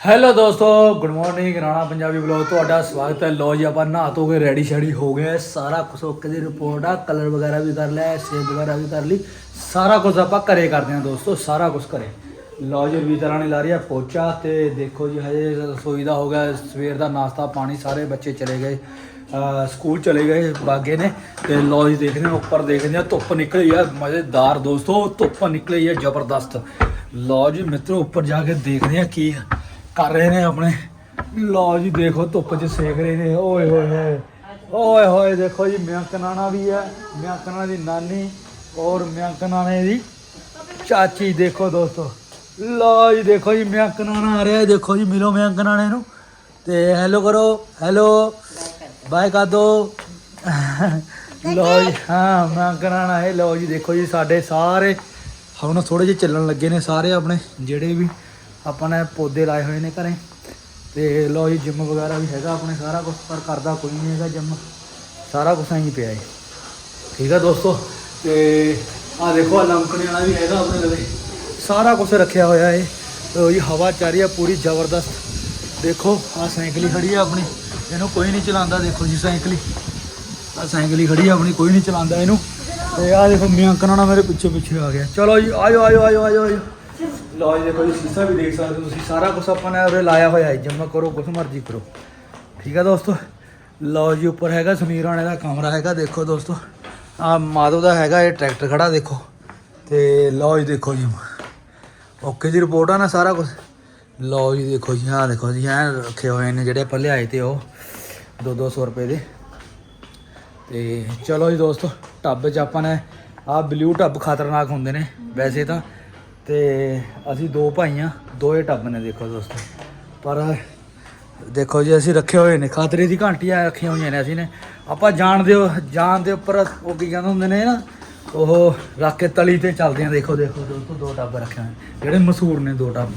Hello ਦੋਸਤੋ good morning Rana Punjabi blog ਤੁਹਾਡਾ ਸਵਾਗਤ ਹੈ। ਲੋ ਜੀ, ਆਪਾਂ ਨਹਾ ਧੋ ਕੇ ਰੈਡੀ ਸ਼ੈਡੀ ਹੋ ਗਏ ਸਾਰਾ ਕੁਝ ਓਕੇ ਦੀ ਰਿਪੋਰਟ ਆ ਕਲਰ ਵਗੈਰਾ ਵੀ ਕਰ ਲਿਆ ਸੇਵ ਵਗੈਰਾ ਵੀ ਕਰ ਲਈ। ਸਾਰਾ ਕੁਝ ਆਪਾਂ ਘਰੇ ਕਰਦੇ ਹਾਂ ਦੋਸਤੋ, ਸਾਰਾ ਕੁਝ ਘਰੇ। ਲੋ ਜੀ ਵੀ ਤਰ੍ਹਾਂ ਲਾ ਰਹੀ ਹੈ ਪੋਚਾ ਤੇ ਦੇਖੋ ਜੀ, ਹਜੇ ਰਸੋਈ ਦਾ ਹੋ ਗਿਆ, ਸਵੇਰ ਦਾ ਨਾਸ਼ਤਾ ਪਾਣੀ, ਸਾਰੇ ਬੱਚੇ ਚਲੇ ਗਏ ਸਕੂਲ ਚਲੇ ਗਏ ਬਾਗੇ ਨੇ। ਤੇ ਲੋ ਜੀ, ਦੇਖਦੇ ਹਾਂ, ਉੱਪਰ ਦੇਖਦੇ ਹਾਂ, ਧੁੱਪ ਨਿਕਲੀ ਆ, ਮਜ਼ੇਦਾਰ ਦੋਸਤੋ, ਧੁੱਪ ਨਿਕਲੀ ਆ, ਜ਼ਬਰਦਸਤ। ਲੋ ਜੀ, ਮਿੱਤਰੋ, ਉੱਪਰ ਜਾ ਕੇ ਦੇਖਦੇ ਹਾਂ ਕੀ ਕਰ ਰਹੇ ਨੇ ਆਪਣੇ। ਲਓ ਜੀ, ਦੇਖੋ ਧੁੱਪ 'ਚ ਸੇਕ ਰਹੇ ਨੇ। ਓਏ ਹੋਏ ਹੋਏ। ਓਏ ਹੋਏ, ਦੇਖੋ ਜੀ, ਮਿਆਂਕ ਨਾਨਾ ਵੀ ਹੈ। ਮਿਆਂਕ ਦੀ ਨਾਨੀ ਔਰ ਮਿਆਂਕ ਦੀ ਚਾਚੀ। ਦੇਖੋ ਦੋਸਤੋ। ਲਓ ਜੀ, ਦੇਖੋ ਜੀ, ਮਿਆਂਕ ਨਾਨਾ ਆ ਰਿਹਾ ਦੇਖੋ ਜੀ, ਮਿਲੋ ਮਿਆਂਕ ਨਾਨੇ ਨੂੰ। ਤੇ ਹੈਲੋ ਕਰੋ। ਹੈਲੋ। ਬਾਏ ਕਰ ਦੋ। ਲਓ ਜੀ, ਹਾਂ, ਮਿਆਂਕ ਨਾਨਾ ਹੈ। ਲਓ ਜੀ, ਦੇਖੋ ਜੀ, ਸਾਡੇ ਸਾਰੇ। ਹੁਣ ਥੋੜੇ ਜਿਹੇ ਚੱਲਣ ਲੱਗੇ ਨੇ ਸਾਰੇ ਆਪਣੇ, ਜਿਹੜੇ ਵੀ ਆਪਾਂ ਨੇ ਪੌਦੇ ਲਾਏ ਹੋਏ ਨੇ ਘਰੇ। ਤੇ ਲੋ ਜੀ ਜਿਮ ਵਗੈਰਾ ਵੀ ਹੈਗਾ ਆਪਣੇ ਸਾਰਾ ਕੁਝ ਪਰ ਕਰਦਾ ਕੋਈ ਨਹੀਂ ਹੈਗਾ ਜਿਮ ਸਾਰਾ ਕੁਝ ਐਂ ਪਿਆ ਹੈ ਠੀਕ ਹੈ ਦੋਸਤੋ? ਤੇ ਆ ਦੇਖੋ ਆ ਲੰਕਣੇ ਵਾਲਾ ਵੀ ਹੈਗਾ ਆਪਣੇ ਲਵੇ ਸਾਰਾ ਕੁਝ ਰੱਖਿਆ ਹੋਇਆ ਹੈ ਤੇ ਜੀ, ਹਵਾ ਚੱਲ ਰਹੀ ਆ ਪੂਰੀ ਜ਼ਬਰਦਸਤ। ਦੇਖੋ ਆ ਸਾਈਕਲ ਹੀ ਖੜੀ ਆ ਆਪਣੀ। ਇਹਨੂੰ ਕੋਈ ਨਹੀਂ ਚਲਾਉਂਦਾ, ਦੇਖੋ ਜੀ ਸਾਈਕਲ ਹੀ। ਆ ਸਾਈਕਲ ਹੀ ਖੜੀ ਆ ਆਪਣੀ, ਕੋਈ ਨਹੀਂ ਚਲਾਉਂਦਾ ਇਹਨੂੰ। ਤੇ ਆ ਦੇਖੋ ਮੀਆਂ ਕਨਾਣਾ ਮੇਰੇ ਪਿੱਛੇ ਪਿੱਛੇ ਆ ਗਿਆ। ਚਲੋ ਜੀ, ਆਇਓ ਆਇਓ ਆਇਓ ਆਇਓ ਆਇਓ। ਲਓ ਜੀ, ਦੇਖੋ ਜੀ, ਸੀਸਾ ਵੀ ਦੇਖ ਸਕਦੇ ਹੋ ਤੁਸੀਂ। ਸਾਰਾ ਕੁਝ ਆਪਾਂ ਨੇ ਉਰੇ ਲਾਇਆ ਹੋਇਆ ਹੈ। ਜਿੰਮ ਕਰੋ, ਕੁਛ ਮਰਜ਼ੀ ਕਰੋ। ਠੀਕ ਹੈ ਦੋਸਤੋ? ਲਓ ਜੀ, ਉੱਪਰ ਹੈਗਾ ਸਮੀਰ ਰਾਣੇ ਦਾ ਕਮਰਾ ਹੈਗਾ, ਦੇਖੋ ਦੋਸਤੋ। ਆ ਮਾਧਵ ਦਾ ਹੈਗਾ, ਇਹ ਟਰੈਕਟਰ ਖੜਾ, ਦੇਖੋ। ਤੇ ਲਓ ਜੀ, ਦੇਖੋ ਜੀ। ਓਕੇ ਜੀ ਰਿਪੋਰਟ ਆ ਨਾ ਸਾਰਾ ਕੁਝ ਲਓ ਜੀ, ਦੇਖੋ ਜੀ, ਆਹ ਦੇਖੋ ਜੀ ਐ ਰੱਖੇ ਹੋਏ ਨੇ ਜਿਹੜੇ ਆਪਾਂ ਲਿਆਏ ਤੇ ਉਹ। 2-200 ਰੁਪਏ ਦੇ। ਤੇ ਚਲੋ ਜੀ ਦੋਸਤੋ, ਟੱਬ 'ਚ ਆਪਾਂ ਨੇ ਆਹ ਬਲੂ ਟੱਬ ਖਤਰਨਾਕ ਹੁੰਦੇ ਨੇ। ਵੈਸੇ ਤਾਂ ਤੇ ਅਸੀਂ ਦੋ ਭਾਈ ਆ ਦੋਏ ਟੱਬ ਨੇ ਦੇਖੋ ਦੋਸਤੋ। ਪਰ ਦੇਖੋ ਜੀ ਅਸੀਂ ਰੱਖੇ ਹੋਏ ਨੇ। ਖਾਤਰੇ ਦੀ ਘੰਟੀਆਂ ਰੱਖੀਆਂ ਹੋਈਆਂ ਨੇ ਅਸੀਂ ਨੇ। ਆਪਾਂ ਜਾਣਦੇ ਹੋ ਜਾਣ ਦੇ ਉੱਪਰ ਉਹ ਕੀ ਕਹਿੰਦੇ ਹੁੰਦੇ ਨੇ ਨਾ ਉਹ ਰੱਖ ਕੇ ਤਲੀ ਤੇ ਚੱਲਦੇ ਆ ਦੇਖੋ ਦੇਖੋ ਦੋਸਤੋ ਦੋ ਟੱਬ ਰੱਖੇ ਹੋਏ ਨੇ, ਜਿਹੜੇ ਮਸੂਰ ਨੇ ਦੋ ਟੱਬ।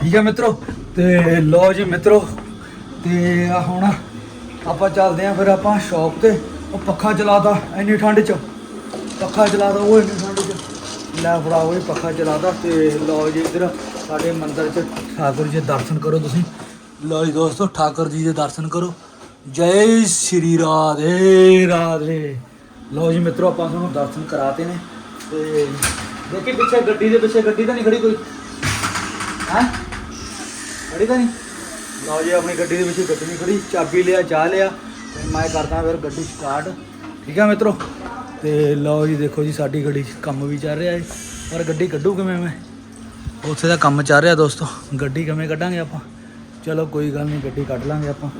ਠੀਕ ਹੈ ਮਿੱਤਰੋ? ਤੇ ਲੋ ਜੀ ਮਿੱਤਰੋ ਤੇ ਆ ਹੁਣ ਆਪਾਂ ਚੱਲਦੇ ਆਂ ਫਿਰ ਆਪਾਂ ਸ਼ੌਪ ਤੇ। ਉਹ ਪੱਖਾ ਚਲਾਦਾ ਇੰਨੀ ਠੰਡ 'ਚ। ਪੱਖਾ ਚਲਾਦਾ ਉਹ ਇੰਨੀ ਲੈ ਫੜਾ ਉਹ ਪੱਖਾ ਚਲਾਦਾ ਤੇ ਲਓ ਜੀ ਇਧਰ ਸਾਡੇ ਮੰਦਿਰ 'ਚ ਠਾਕੁਰ ਜੀ ਦੇ ਦਰਸ਼ਨ ਕਰੋ ਤੁਸੀਂ। ਲਓ ਜੀ ਦੋਸਤੋ, ਠਾਕੁਰ ਜੀ ਦੇ ਦਰਸ਼ਨ ਕਰੋ। ਜੈ ਸ਼੍ਰੀ ਰਾਧੇ ਰਾਧੇ। ਲਓ ਜੀ ਮਿੱਤਰੋ, ਆਪਾਂ ਤੁਹਾਨੂੰ ਦਰਸ਼ਨ ਕਰਾਤੇ ਨੇ ਤੇ ਦੇਖੀ ਪਿੱਛੇ ਗੱਡੀ ਦੇ ਪਿੱਛੇ ਗੱਡੀ ਤਾਂ ਨਹੀਂ ਖੜੀ ਕੋਈ? ਹੈ? ਖੜੀ ਤਾਂ ਨਹੀਂ? ਲਓ ਜੀ, ਆਪਣੀ ਗੱਡੀ ਦੇ ਵਿੱਚ ਗੱਡੀ ਨਹੀਂ ਖੜੀ। ਚਾਬੀ ਲਿਆ, ਚਾਹ ਲਿਆ ਤੇ ਮੈਂ ਕਰਦਾ ਫਿਰ ਗੱਡੀ ਸਟਾਰਟ ਠੀਕ ਆ ਮਿੱਤਰੋ? ਤੇ ਲਓ ਜੀ, ਦੇਖੋ ਜੀ, ਸਾਡੀ ਗੱਡੀ 'ਚ ਕੰਮ ਵੀ ਚੱਲ ਰਿਹਾ ਹੈ ਪਰ ਗੱਡੀ ਕੱਢੂ ਕਿਵੇਂ ਮੈਂ? ਉੱਥੇ ਦਾ ਕੰਮ ਚੱਲ ਰਿਹਾ ਦੋਸਤੋ। ਗੱਡੀ ਕਿਵੇਂ ਕੱਢਾਂਗੇ ਆਪਾਂ? ਚਲੋ, ਕੋਈ ਗੱਲ ਨਹੀਂ, ਗੱਡੀ ਕੱਢ ਲਾਂਗੇ ਆਪਾਂ।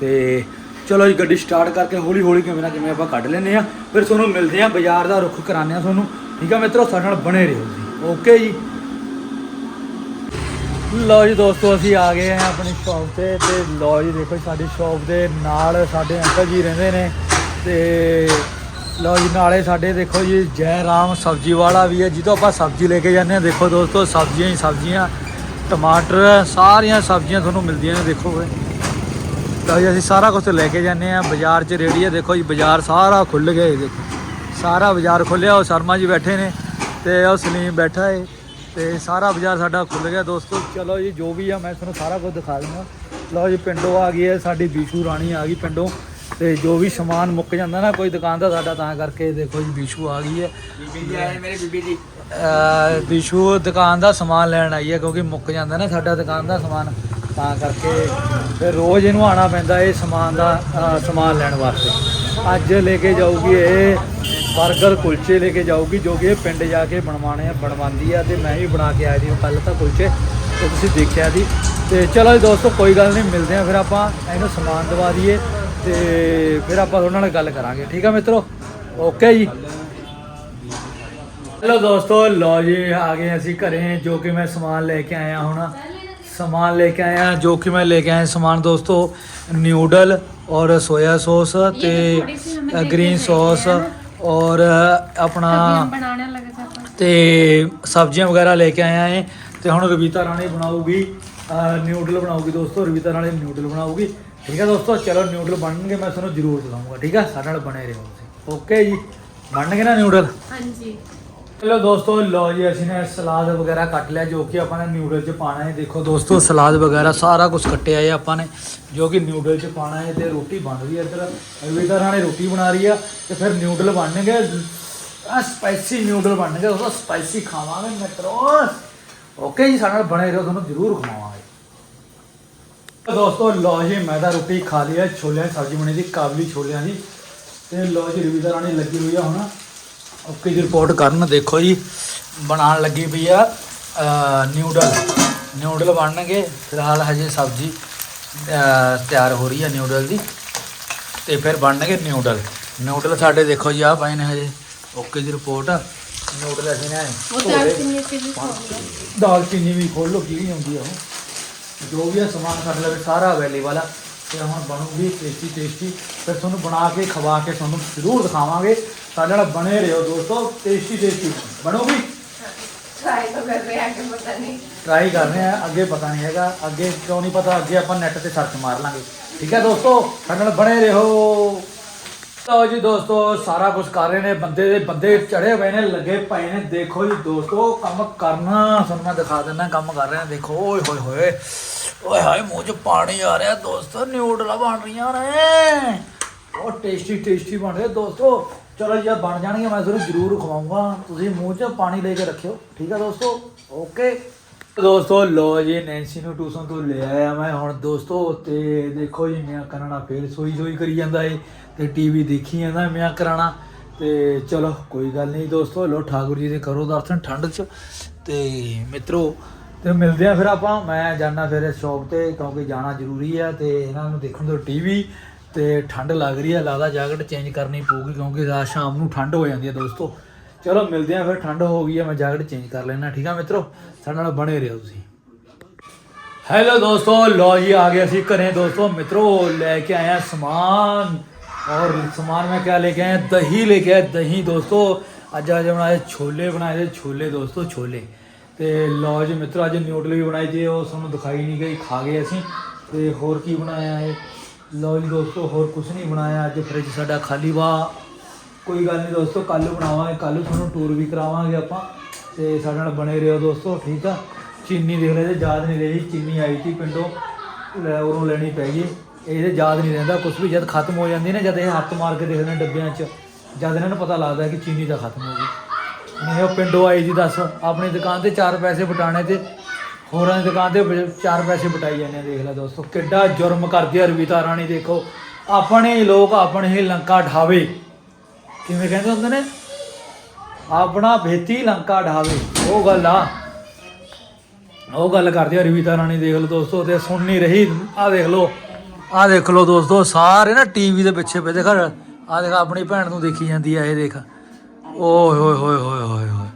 ਤੇ ਚਲੋ ਜੀ, ਗੱਡੀ ਸਟਾਰਟ ਕਰਕੇ ਹੌਲੀ ਹੌਲੀ ਕਿਵੇਂ ਨਾ ਕਿਵੇਂ ਆਪਾਂ ਕੱਢ ਲੈਨੇ ਆ ਫਿਰ ਤੁਹਾਨੂੰ ਮਿਲਦੇ ਆ ਬਾਜ਼ਾਰ ਦਾ ਰੁੱਖ ਕਰਾਉਂਦੇ ਆ ਤੁਹਾਨੂੰ। ਠੀਕ ਆ ਮਿੱਤਰੋ, ਸਾਡੇ ਨਾਲ ਬਣੇ ਰਹੋ ਜੀ। ਓਕੇ ਜੀ। ਲਓ ਜੀ ਦੋਸਤੋ, ਅਸੀਂ ਆ ਗਏ ਹਾਂ ਆਪਣੀ ਸ਼ਾਪ ਤੇ। ਤੇ ਲਓ ਜੀ, ਦੇਖੋ ਸਾਡੀ ਸ਼ਾਪ ਦੇ ਨਾਲ ਸਾਡੇ ਅੰਕਲ ਜੀ ਰਹਿੰਦੇ ਨੇ। ਤੇ ਲਓ ਜੀ, ਨਾਲੇ ਸਾਡੇ ਦੇਖੋ ਜੀ, ਜੈ ਰਾਮ ਸਬਜ਼ੀ ਵਾਲਾ ਵੀ ਹੈ ਜਿੱਦੋਂ ਆਪਾਂ ਸਬਜ਼ੀ ਲੈ ਕੇ ਜਾਂਦੇ ਹਾਂ। ਦੇਖੋ ਦੋਸਤੋ, ਸਬਜ਼ੀਆਂ ਹੀ ਸਬਜ਼ੀਆਂ, ਟਮਾਟਰ, ਸਾਰੀਆਂ ਸਬਜ਼ੀਆਂ ਤੁਹਾਨੂੰ ਮਿਲਦੀਆਂ ਨੇ, ਦੇਖੋ ਵੇ ਤਾਂ ਜੀ, ਅਸੀਂ ਸਾਰਾ ਕੁਝ ਲੈ ਕੇ ਜਾਂਦੇ ਆ ਬਾਜ਼ਾਰ 'ਚ ਰੇੜੀ ਹੈ, ਦੇਖੋ ਜੀ, ਬਾਜ਼ਾਰ ਸਾਰਾ ਖੁੱਲ ਗਿਆ ਇਹ ਦੇਖੋ। ਸਾਰਾ ਬਾਜ਼ਾਰ ਖੁੱਲਿਆ ਉਹ ਸ਼ਰਮਾ ਜੀ ਬੈਠੇ ਨੇ ਤੇ ਉਹ ਸਲੀਮ ਬੈਠਾ ਏ, ਤੇ ਸਾਰਾ ਬਾਜ਼ਾਰ ਸਾਡਾ ਖੁੱਲ ਗਿਆ ਦੋਸਤੋ। ਚਲੋ ਜੀ, ਜੋ ਵੀ ਆ, ਮੈਂ ਤੁਹਾਨੂੰ ਸਾਰਾ ਕੁਝ ਦਿਖਾ ਦੂੰਗਾ ਲਓ ਜੀ, ਪਿੰਡੋਂ ਆ ਗਈ ਹੈ, ਸਾਡੀ ਬੀਸ਼ੂ ਰਾਣੀ ਆ ਗਈ ਪਿੰਡੋਂ। ਤੇ ਜੋ ਵੀ ਸਮਾਨ ਮੁੱਕ ਜਾਂਦਾ ਨਾ ਕੋਈ ਦੁਕਾਨ ਦਾ ਸਾਡਾ ਤਾਂ ਕਰਕੇ ਦੇਖੋ ਜੀ ਬੀਸ਼ੂ ਆ ਗਈ ਹੈ। ਬੀਬੀ ਜੀ ਆਏ ਮੇਰੇ ਬੀਬੀ ਜੀ। ਬੀਸ਼ੂ ਦੁਕਾਨ ਦਾ ਸਮਾਨ ਲੈਣ ਆਈ ਹੈ ਕਿਉਂਕਿ ਮੁੱਕ ਜਾਂਦਾ ਨਾ ਸਾਡਾ ਦੁਕਾਨ ਦਾ ਸਮਾਨ ਤਾਂ ਕਰਕੇ ਫਿਰ ਰੋਜ਼ ਇਹਨੂੰ ਆਣਾ ਪੈਂਦਾ ਇਹ ਸਮਾਨ ਦਾ ਸਮਾਨ ਲੈਣ ਵਾਸਤੇ। ਅੱਜ ਲੈ ਕੇ ਜਾਊਗੀ ਇਹ 버ਗਰ ਕੁਲਚੇ ਲੈ ਕੇ ਜਾਊਗੀ ਜੋ ਕਿ ਇਹ ਪਿੰਡ ਜਾ ਕੇ ਬਣਵਾਣੇ ਆ ਬਣਵਾਉਂਦੀ ਆ ਤੇ ਮੈਂ ਵੀ ਬਣਾ ਕੇ ਆਇਆ ਸੀ ਕੱਲ ਤਾਂ ਕੁਲਚੇ ਤੇ ਤੁਸੀਂ ਦੇਖਿਆ ਸੀ ਤੇ ਚਲੋ ਜੀ ਦੋਸਤੋ ਕੋਈ ਗੱਲ ਨਹੀਂ ਮਿਲਦੇ ਆ ਫਿਰ ਆਪਾਂ ਇਹਨੂੰ ਸਮਾਨ ਦਵਾ ਦਈਏ। ਤੇ ਫਿਰ ਆਪਾਂ ਉਹਨਾਂ ਨਾਲ ਗੱਲ ਕਰਾਂਗੇ। ਠੀਕ ਆ ਮਿੱਤਰੋ? ਓਕੇ ਜੀ? ਹੈਲੋ ਦੋਸਤੋ ਲੋ ਜੀ ਆ ਗਏ ਅਸੀਂ ਘਰੇ ਜੋ ਕਿ ਮੈਂ ਸਮਾਨ ਲੈ ਕੇ ਆਇਆ ਹੁਣ। ਸਮਾਨ ਲੈ ਕੇ ਆਇਆ ਜੋ ਕਿ ਮੈਂ ਲੈ ਕੇ ਆਇਆ ਸਮਾਨ ਦੋਸਤੋ ਨਿਊਡਲ ਔਰ ਸੋਇਆ ਸੌਸ ਤੇ ਗ੍ਰੀਨ ਸੌਸ ਔਰ ਆਪਣਾ ਤੇ ਸਬਜ਼ੀਆਂ ਵਗੈਰਾ ਲੈ ਕੇ ਆਇਆ ਹੈ ਤੇ ਹੁਣ ਰਵੀਤਾ ਰਾਣੀ ਬਣਾਉਗੀ ਨਿਊਡਲ ਬਣਾਉਗੀ ਦੋਸਤੋ ਰਵੀਤਾ ਰਾਣੀ ਨਿਊਡਲ ਬਣਾਉਗੀ ਠੀਕ ਹੈ ਦੋਸਤੋ ਚਲੋ ਨਿਊਡਲ ਬਣਨਗੇ ਮੈਂ ਤੁਹਾਨੂੰ ਜ਼ਰੂਰ ਦਿਖਾਊਂਗਾ ਠੀਕ ਹੈ ਸਾਡੇ ਨਾਲ ਬਣੇ ਰਹੋ ਤੁਸੀਂ। ਓਕੇ ਜੀ? ਬਣਨਗੇ ਨਾ ਨਿਊਡਲ जी ਚਲੋ ਦੋਸਤੋ ਲੋ ਜੀ ਅਸੀਂ ਨੇ ਸਲਾਦ ਵਗੈਰਾ ਕੱਟ ਲਿਆ ਜੋ ਕਿ ਆਪਾਂ ਨੇ ਨਿਊਡਲ 'ਚ ਪਾਣਾ ਹੈ। ਦੇਖੋ ਦੋਸਤੋ ਸਲਾਦ ਵਗੈਰਾ ਸਾਰਾ ਕੁਝ ਕੱਟਿਆ ਹੈ ਆਪਾਂ ਨੇ ਜੋ ਕਿ ਨਿਊਡਲ 'ਚ ਪਾਣਾ ਹੈ ਤੇ ਰੋਟੀ ਬਣ ਰਹੀ ਹੈ ਇੱਧਰ। ਅਰਵਿੰਦਰ ਰਾਣੇ ਰੋਟੀ ਬਣਾ ਰਹੀ ਆ ਤੇ ਫਿਰ ਨਿਊਡਲ ਬਣਨਗੇ। ਆ ਸਪਾਈਸੀ ਨਿਊਡਲ ਬਣਨਗੇ ਉਹ ਸਪਾਈਸੀ ਖਾਵਾਂਗੇ ਮਿੱਤਰੋ। ਓਕੇ ਜੀ ਸਾਡੇ ਨਾਲ ਬਣੇ ਰਹੋ ਤੁਹਾਨੂੰ ਜ਼ਰੂਰ ਖਵਾਵਾਂਗੇ। ਦੋਸਤੋ ਲੋ ਜੀ ਮੈਂ ਤਾਂ ਰੋਟੀ ਖਾ ਲਈ ਹੈ ਛੋਲਿਆਂ ਦੀ ਸਬਜ਼ੀ ਬਣੀ ਸੀ ਕਾਬਲੀ ਛੋਲਿਆਂ ਦੀ। ਤੇ ਲੋ ਜੀ ਰਵੀ ਦਾ ਰਾਣੀ ਲੱਗੀ ਹੋਈ ਆ ਹੁਣ। ਓਕੇ ਜੀ ਰਿਪੋਰਟ ਕਰਨ ਦੇਖੋ ਜੀ ਬਣਾਉਣ ਲੱਗੀ ਪਈ ਆ ਨਿਊਡਲ ਨਿਊਡਲ ਬਣਨਗੇ ਫਿਲਹਾਲ ਹਜੇ ਸਬਜ਼ੀ ਤਿਆਰ ਹੋ ਰਹੀ ਆ ਨਿਊਡਲ ਦੀ। ਤੇ ਫਿਰ ਬਣਨਗੇ ਨਿਊਡਲ ਨਿਊਡਲ ਸਾਡੇ ਦੇਖੋ ਜੀ ਆ ਪਏ ਨੇ ਹਜੇ। ਓਕੇ ਜੀ ਰਿਪੋਰਟ ਨਿਊਡਲ ਅਸੀਂ ਨੇ ਦਾਲ ਕਿੰਨੀ ਵੀ ਖੋਲ ਲੋ ਕੀ ਹੁੰਦੀ ਆ ਉਹ। ਜੋ ਵੀ ਆ ਸਮਾਨ ਸਾਡੇ ਲਵੇ ਸਾਰਾ ਅਵੇਲੇਬਲ ਆ ਤੇ ਹੁਣ ਬਣੂਗੀ ਟੇਸਟੀ ਟੇਸਟੀ ਫਿਰ ਤੁਹਾਨੂੰ ਬਣਾ ਕੇ ਖਵਾ ਕੇ ਤੁਹਾਨੂੰ ਜ਼ਰੂਰ ਦਿਖਾਵਾਂਗੇ। ਸਾਡੇ ਨਾਲ ਬਣੇ ਰਹੋ ਦੋਸਤੋ ਟੇਸਟੀ ਟੇਸਟੀ ਬਣੂਗੀ? ਟਰਾਈ ਤਾਂ ਕਰ ਰਹੇ ਆ ਕਿ ਪਤਾ ਨਹੀਂ। ਟਰਾਈ ਕਰ ਰਹੇ ਆ ਅੱਗੇ ਪਤਾ ਨਹੀਂ ਹੈਗਾ। ਅੱਗੇ ਕਿਉਂ ਨਹੀਂ ਪਤਾ? ਅੱਗੇ ਆਪਾਂ ਨੈਟ ਤੇ ਸਰਚ ਮਾਰ ਲਾਂਗੇ। ਠੀਕ ਹੈ ਦੋਸਤੋ ਸਾਡੇ ਨਾਲ ਬਣੇ ਰਹੋ। ਲਓ ਜੀ ਦੋਸਤੋ, ਸਾਰਾ ਕੁਝ ਕਰ ਰਹੇ ਨੇ ਬੰਦੇ ਦੇ, ਬੰਦੇ ਚੜੇ ਪਏ ਨੇ, ਲੱਗੇ ਪਏ ਨੇ। ਦੇਖੋ ਜੀ ਦੋਸਤੋ, ਕੰਮ ਕਰਨਾ, ਤੁਹਾਨੂੰ ਮੈਂ ਦਿਖਾ ਦਿੰਦਾ, ਕੰਮ ਕਰ ਰਹੇ ਨੇ। ਦੇਖੋ, ਓਏ ਹੋਏ ਹੋਏ, ਓਏ ਹਾਏ, ਮੂੰਹ 'ਚ ਪਾਣੀ ਆ ਰਿਹਾ। ਦੋਸਤੋ ਨਿਊਡਲਾਂ ਬਣ ਰਹੀਆਂ ਨੇ। ਉਹ ਟੇਸਟੀ ਟੇਸਟੀ ਬਣ ਰਹੇ। ਦੋਸਤੋ, ਚਲੋ ਜੀ ਬਣ ਜਾਣਗੇ ਮੈਂ ਤੁਹਾਨੂੰ ਜ਼ਰੂਰ ਖਵਾਉਂਗਾ। ਤੁਸੀਂ ਮੂੰਹ 'ਚ ਪਾਣੀ ਲੈ ਕੇ ਰੱਖਿਓ। ਠੀਕ ਆ ਦੋਸਤੋ? ਓਕੇ ਦੋਸਤੋ ਲੋ ਜੀ ਨੈਂਸੀ ਨੂੰ ਟਿਊਸ਼ਨ ਤੋਂ ਲੈ ਆਇਆ ਮੈਂ। ਹੁਣ ਦੋਸਤੋ, ਤੇ ਦੇਖੋ ਜੀ ਮੈਂ ਕਰਨਾ ਫੇਰ ਸੋਈ ਸੋਈ ਕਰੀ ਜਾਂਦਾ ਏ, ਤੇ ਟੀਵੀ ਦੇਖੀ ਜਾਂਦਾ ਮੈਂ ਕਰਾਣਾ। ਤੇ ਚਲੋ, ਕੋਈ ਗੱਲ ਨਹੀਂ ਦੋਸਤੋ ਲੋ ਠਾਕੁਰ ਜੀ ਦੇ ਕਰੋ ਦਰਸ਼ਨ ਠੰਡ 'ਚ। ਤੇ ਮਿੱਤਰੋ, ਤੇ ਮਿਲਦੇ ਆ ਫਿਰ ਆਪਾਂ। ਮੈਂ ਜਾਣਾ ਫਿਰ ਸ਼ੌਪ ਤੇ, ਕਿਉਂਕਿ ਜਾਣਾ ਜ਼ਰੂਰੀ ਆ, ਤੇ ਇਹਨਾਂ ਨੂੰ ਦੇਖਣ ਤੋਂ ਟੀਵੀ ਤੇ ਠੰਡ ਲੱਗ ਰਹੀ ਆ, ਲੱਗਦਾ ਜੈਕਟ ਚੇਂਜ ਕਰਨੀ ਪਊਗੀ, ਕਿਉਂਕਿ ਰਾਤ ਸ਼ਾਮ ਨੂੰ ਠੰਡ ਹੋ ਜਾਂਦੀ ਆ ਦੋਸਤੋ। ਚਲੋ ਮਿਲਦੇ ਆ ਫਿਰ, ਠੰਡ ਹੋ ਗਈ ਆ ਮੈਂ ਜੈਕਟ ਚੇਂਜ ਕਰ ਲੈਣਾ ਠੀਕ ਆ ਮਿੱਤਰੋ? ਸਾਡੇ ਨਾਲ ਬਣੇ ਰਹੋ ਤੁਸੀਂ। ਹੈਲੋ ਦੋਸਤੋ ਲੋ ਜੀ, ਆ ਗਏ ਅਸੀਂ ਘਰੇ ਦੋਸਤੋ। ਮਿੱਤਰੋ, ਲੈ ਕੇ ਆਏ ਆ ਸਮਾਨ। ਔਰ ਸਮਾਨ ਮੈਂ ਕਿਆ ਲੈ ਕੇ ਆਇਆ? ਦਹੀਂ ਲੈ ਕੇ ਆਇਆ, ਦਹੀਂ ਦੋਸਤੋ। ਅੱਜ ਅੱਜ ਬਣਾਏ ਛੋਲੇ, ਬਣਾਏ ਤੇ ਛੋਲੇ ਦੋਸਤੋ, ਛੋਲੇ। ਤੇ ਲਓ ਜੀ ਮਿੱਤਰੋ, ਅੱਜ ਨਿਊਡਲ ਵੀ ਬਣਾਏ ਜੀ, ਉਹ ਤੁਹਾਨੂੰ ਦਿਖਾਈ ਨਹੀਂ ਗਈ, ਖਾ ਗਏ ਅਸੀਂ। ਤੇ ਹੋਰ ਕੀ ਬਣਾਇਆ ਹੈ ਲਓ ਜੀ ਦੋਸਤੋ, ਹੋਰ ਕੁਝ ਨਹੀਂ ਬਣਾਇਆ। ਅੱਜ ਫ੍ਰਿਜ ਸਾਡਾ ਖਾਲੀ ਵਾ। ਕੋਈ ਗੱਲ ਨਹੀਂ ਦੋਸਤੋ ਕੱਲ ਨੂੰ ਬਣਾਵਾਂਗੇ ਕੱਲ ਨੂੰ ਤੁਹਾਨੂੰ ਟੂਰ ਵੀ ਕਰਾਵਾਂਗੇ ਆਪਾਂ। ਤੇ ਸਾਡੇ ਨਾਲ ਬਣੇ ਰਹੋ ਦੋਸਤੋ, ਠੀਕ ਆ? ਚੀਨੀ ਦੇਖ ਲੈ ਜੇ ਯਾਦ ਨਹੀਂ ਰਹੀ, ਚੀਨੀ ਆਈ ਸੀ ਪਿੰਡੋਂ, ਲੈ ਉਰੋਂ ਲੈਣੀ ਪੈ ਗਈ। ਇਹਦੇ ਯਾਦ ਨਹੀਂ ਰਹਿੰਦਾ ਕੁਝ ਵੀ ਜਦ ਖਤਮ ਹੋ ਜਾਂਦੀ ਨਾ, ਜਦ ਇਹ ਹੱਥ ਮਾਰ ਕੇ ਦੇਖਦੇ ਨੇ ਡੱਬਿਆਂ 'ਚ, ਜਦ ਇਹਨਾਂ ਨੂੰ ਪਤਾ ਲੱਗਦਾ ਕਿ ਚੀਨੀ ਤਾਂ ਖਤਮ ਹੋ ਗਈ। ਨਹੀਂ ਉਹ ਪਿੰਡੋਂ ਆਈ ਜੀ ਦੱਸ, ਆਪਣੀ ਦੁਕਾਨ ਤੇ 4 ਪੈਸੇ ਬਟਾਣੇ ਤੇ ਹੋਰਾਂ ਦੀ ਦੁਕਾਨ ਤੇ 4 ਪੈਸੇ ਬਟਾਈ ਜਾਂਦੇ ਆ, ਦੇਖ ਲੈ ਦੋਸਤੋ, ਕਿੱਡਾ ਜੁਰਮ ਕਰਦੀ ਆ ਰਵੀਤਾ ਰਾਣੀ, ਦੇਖੋ। ਆਪਣੇ ਲੋਕ, ਆਪਣੇ ਹੀ ਲੰਕਾ ਢਾਵੇ। ਕਿਵੇਂ ਕਹਿੰਦੇ ਹੁੰਦੇ ਨੇ? ਆਪਣਾ ਭੇਤੀ ਲੰਕਾ ਢਾਵੇ ਉਹ ਗੱਲ ਆ। ਉਹ ਗੱਲ ਕਰਦੇ ਆ ਰਵੀਤਾ ਰਾਣੀ, ਦੇਖ ਲਓ ਦੋਸਤੋ, ਤੇ ਸੁਣ ਨਹੀਂ ਰਹੀ। ਆ ਦੇਖ ਲਓ। ਆ ਦੇਖ ਲਓ ਦੋਸਤੋ, ਸਾਰੇ ਨਾ ਟੀਵੀ ਦੇ ਪਿੱਛੇ ਪਏ। ਦੇਖ ਆ ਦੇਖ, ਆਪਣੀ ਭੈਣ ਨੂੰ ਦੇਖੀ ਜਾਂਦੀ ਆ, ਇਹ ਦੇਖ। ਓਏ ਹੋਏ ਹੋਏ ਹੋਏ ਹੋਏ ਹੋਏ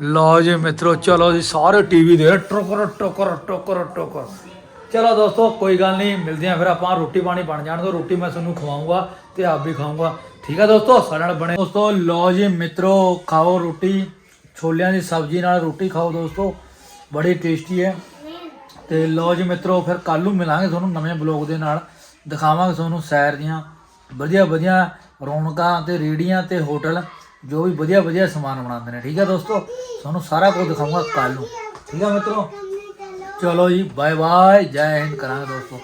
ਲਓ ਜੀ ਮਿੱਤਰੋ, ਚਲੋ ਜੀ, ਸਾਰੇ ਟੀਵੀ ਦੇ ਟੋਕਰ ਟੋਕਰ ਟੋਕਰ ਟੋਕਰ। ਚਲੋ ਦੋਸਤੋ, ਕੋਈ ਗੱਲ ਨਹੀਂ, ਮਿਲਦੇ ਆ ਫਿਰ ਆਪਾਂ। ਰੋਟੀ ਪਾਣੀ ਬਣ ਜਾਣ ਦੋ। ਰੋਟੀ ਮੈਂ ਤੁਹਾਨੂੰ ਖਵਾਉਂਗਾ ਤੇ ਆਪ ਵੀ ਖਾਊਂਗਾ। ਠੀਕ ਆ ਦੋਸਤੋ, ਸਾਡੇ ਨਾਲ ਬਣੇ ਦੋਸਤੋ ਲੋ ਜੀ ਮਿੱਤਰੋ, ਖਾਓ ਰੋਟੀ, ਛੋਲਿਆਂ ਦੀ ਸਬਜ਼ੀ ਨਾਲ ਰੋਟੀ ਖਾਓ ਦੋਸਤੋ, ਬੜੀ ਟੇਸਟੀ ਹੈ। ਤੇ ਲੋ ਜੀ ਮਿੱਤਰੋ, ਫਿਰ ਕੱਲ ਨੂੰ ਮਿਲਾਂਗੇ ਤੁਹਾਨੂੰ ਨਵੇਂ ਬਲੌਗ ਦੇ ਨਾਲ, ਦਿਖਾਵਾਂਗੇ ਤੁਹਾਨੂੰ ਸੈਰ ਦੀਆਂ ਵਧੀਆ ਵਧੀਆ ਰੌਣਕਾਂ ਤੇ ਰੇੜੀਆਂ ਤੇ ਹੋਟਲ, ਜੋ ਵੀ ਵਧੀਆ ਵਧੀਆ ਸਮਾਨ ਬਣਾਉਂਦੇ ਨੇ, ਠੀਕ ਹੈ ਦੋਸਤੋ? ਤੁਹਾਨੂੰ ਸਾਰਾ ਕੁਝ ਦਿਖਾਵਾਂਗਾ ਕੱਲ ਨੂੰ, ਠੀਕ ਹੈ ਮਿੱਤਰੋ? ਚਲੋ ਜੀ ਬਾਏ ਬਾਏ ਜੈ ਹਿੰਦ ਕਰਾਂਗੇ ਦੋਸਤੋ।